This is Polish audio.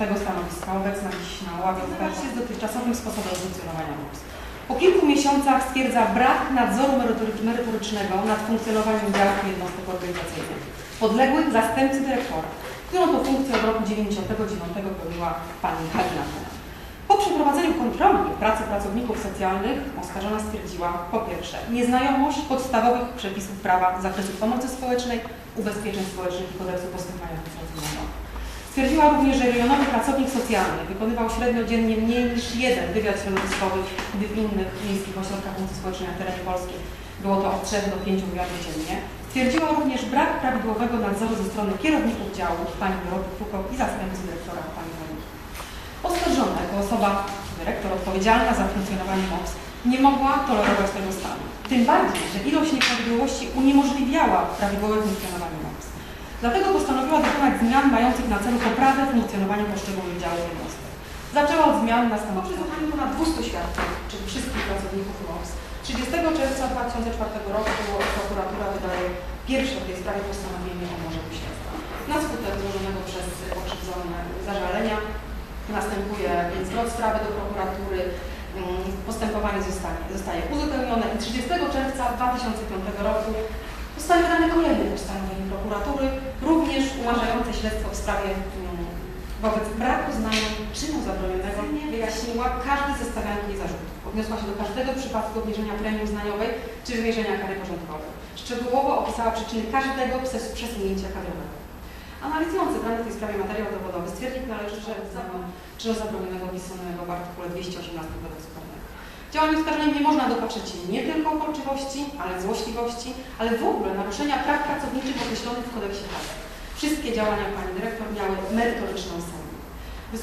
tego stanowiska obecna dziś na ławie eksperci jest dotychczasowym sposobem funkcjonowania MOPS. Po kilku miesiącach stwierdza brak nadzoru merytory- merytorycznego nad funkcjonowaniem działów jednostek organizacyjnych podległych zastępcy dyrektora, którą to funkcję od roku 1999 pełniła pani Halina. Po przeprowadzeniu kontroli pracy pracowników socjalnych oskarżona stwierdziła po pierwsze nieznajomość podstawowych przepisów prawa z zakresu pomocy społecznej, ubezpieczeń społecznych i kodeksu postępowania administracyjnego. Stwierdziła również, że rejonowy pracownik socjalny wykonywał średnio dziennie mniej niż jeden wywiad środowiskowy, gdy w innych miejskich ośrodkach pomocy społecznej na terenie Polski było to od 3 do 5 wywiadów dziennie. Stwierdziła również brak prawidłowego nadzoru ze strony kierowników działu, pani Doroty Fukok i zastępcy dyrektora pani Monika. Oskarżona jako osoba, dyrektor odpowiedzialna za funkcjonowanie MOPS nie mogła tolerować tego stanu. Tym bardziej, że ilość nieprawidłowości uniemożliwiała prawidłowe funkcjonowanie MOPS. Dlatego postanowiła dokonać zmian mających na celu poprawę funkcjonowania poszczególnych działów jednostek. Zaczęła od zmian na stanowisku ponad 200 świadków, czyli wszystkich pracowników MOPS. 30 czerwca 2004 roku prokuratura wydaje pierwsze w tej sprawie postanowienie o umorzeniu śledztwa. Na skutek złożonego przez pokrzywdzone zażalenia następuje zwrot sprawy do prokuratury, mm, postępowanie zostanie, zostaje uzupełnione i 30 czerwca 2005 roku zostanie wydane kolejne postanowienie prokuratury, umarzające śledztwo w sprawie mm, wobec braku znamion czynu zabronionego wyjaśniła każdy ze stawianych jej zarzutów. Odniosła się do każdego przypadku obniżenia premii uznaniowej czy wymierzenia kary porządkowej. Szczegółowo opisała przyczyny każdego przes- przesunięcia kadrowego. Analizując zebrany w tej sprawie materiał dowodowy stwierdzić należy, że zakon czynu zabronionego opisanego w artykule 218 kodeksu karnego. Działań oskarżonych nie można dopatrzeć nie tylko uporczywości, ale złośliwości, ale w ogóle naruszenia praw pracowniczych określonych w kodeksie karnym. Wszystkie działania pani dyrektor miały merytoryczną